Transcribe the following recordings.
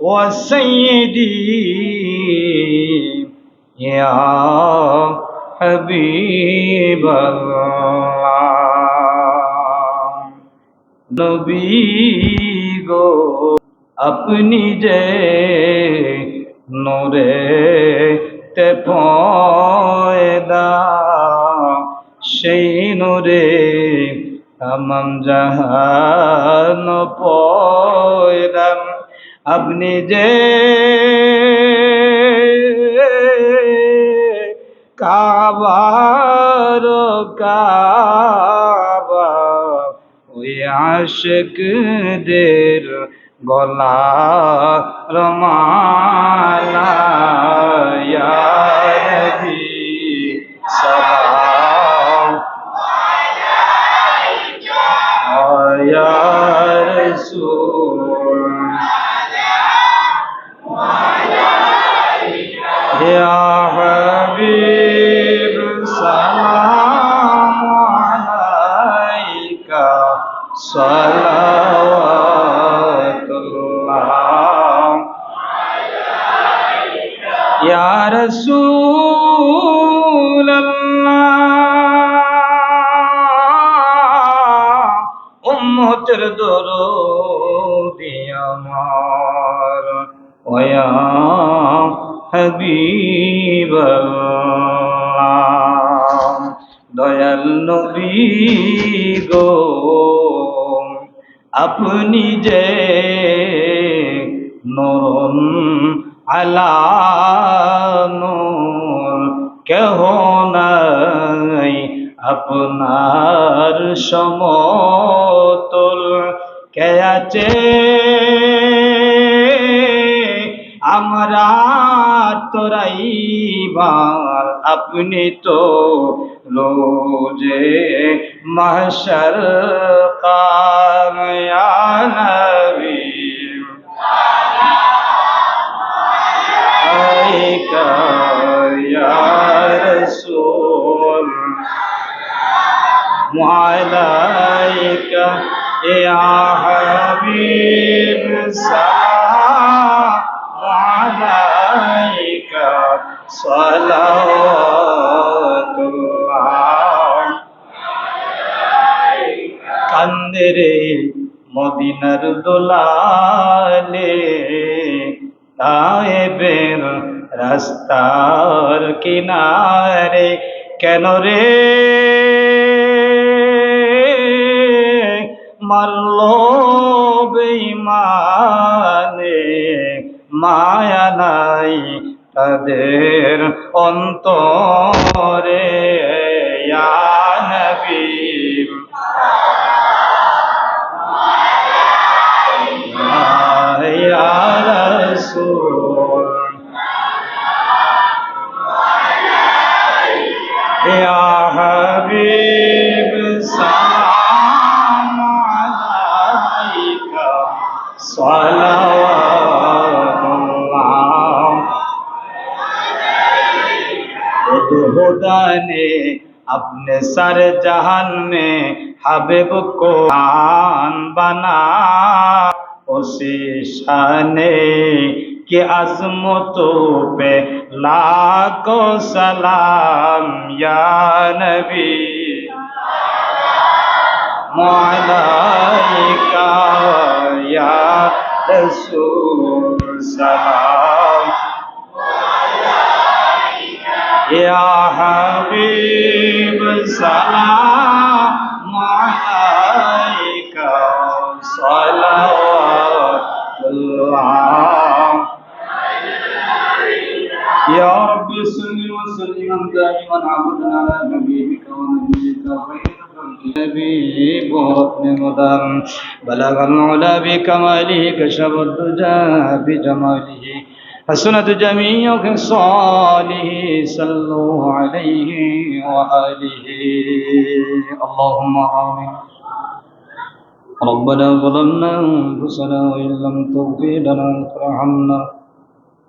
وسيدي يا حبيب الله নবী গো আপনি যে নোরে তে পয়দা সেই নোরে তামাম জাহান পয়দাম আপনি যে কাবার কাবা ওই গলা রমালা ইয়া হাবিব সালাম আলাইকা সালাওয়াতুল্লাহ ইয়া রাসূলুল্লাহ উম্মতের দরদি আমার ওয়া হাবিবাল্লাহ। দয়াল নবী গো আপনি যে নরম আলানুর কেহ নাই আপনার সমতল। কে আছে জোরাইবার আপনি তো রোজে মাহশর কানবী রসুল মালাইকা ইয়া হাবিব সা صلوات الله কান্দে রে মদিনার দোলালে তায়েবের রাস্তার কিনারে কেন রে মাল্ল বেইমানে মায়া নাই তাদের অন্তরে खुदा ने अपने सर जहान में हबीब को आन बना। उसी शाने के अजमतों पे लाखों सलाम, या नबी। मौलाइका या रसूल सलाम। يا حبيب سلام عليك. صلوات الله يا رب صل وسلم دائما عبدنا على نبيك ونبيك خير النبي مدام بلغ العلا بكماله كشف الدجى بجماله. حسنة جميع خصاله صلوا عليه وآله. اللهم آمين. ربنا ظلمنا أنفسنا وإن لم تغفر لنا وترحمنا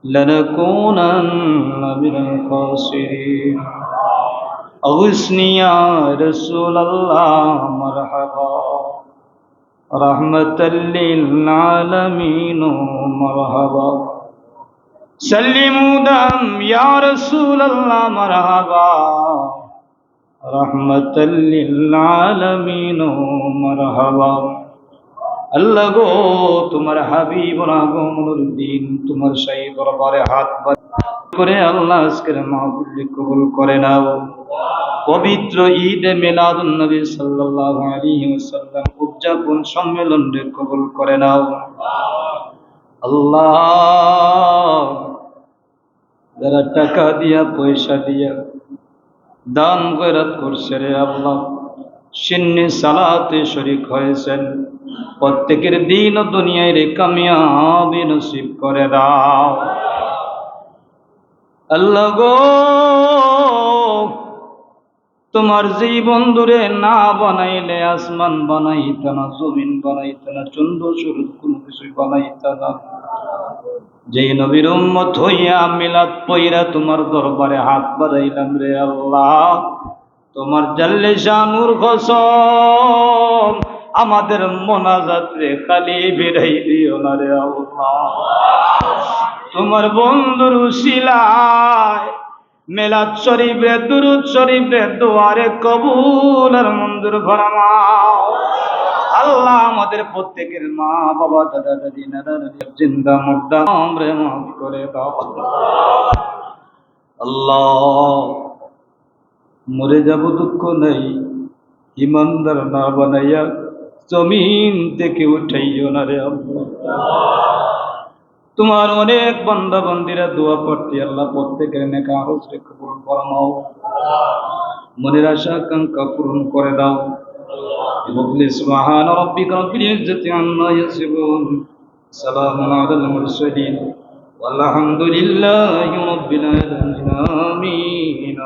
لنكونن من الخاسرين. أغثني يا رسول الله مرحبا. رحمة للعالمين مرحبا. سلموا دم يا رسول الله مرحبا رحمة للعالمين مرحبا আল্লাহ গো তোমার হাবিব আগমনুর দিন তোমার সেই দরবারে হাত বাড়িয়ে করে আল্লাহ আজকের মাহফিল কবুল করে নাও পবিত্র ঈদ মিলাদুন নবী সাল্লাল্লাহু আলাইহি ওয়াসাল্লাম উদযাপন সম্মেলন কবুল করে নাও আল্লাহ যারা টাকা দিয়া, পয়সা দিয়া দান গয়রাত করছে রে আল্লাহ। সিন্নি সালাতে শরিক হয়েছেন। প্রত্যেকের দিন ও দুনিয়ায় রে কামিয়াবি নসিব করে দাও। আল্লাহ গো, তোমার যেই বন্ধুরে না বানাইলে, আসমান বানাইত না, জমিন বানাইত না চন্দ্র সুরত কোনো কিছুই বানাইত না। যেই নবীর উম্মত হইয়া মিলাদ পইরা তোমার দরবারে হাত বাড়াইলাম রে আল্লাহ। তোমার জাল্লে শানুর কসম, আমাদের মোনাজাত রে খালি বেরাই দিও না রে আল্লাহ। তোমার বন্ধুর শিলায় মেলাদ শরীফ রে, দুরুদ শরীফ রে, দুয়ারে কবুল আর মঞ্জুর ফরমাও। আল্লাহ আমাদের প্রত্যেকের মা বাবা দাদা দাদি নানা নানি জিন্দা, মুর্দা, আমরে মাফ করে দাও। আল্লাহ, মরে যাব দুঃখ নাই, ইমানদার না বানাইয়া জমিন থেকে উঠাইও না রে তোমার অনেক বান্দা বন্দিরা দোয়া করতে আল্লাহ প্রত্যেকের নেকা হজরে কবুল ফরমাও। মনের আশা আকাঙ্ক্ষা পূরণ করে দাও। بفضل سبحان ربك رب العزة عما يصفون سلام على المرسلين والحمد لله رب العالمين آمين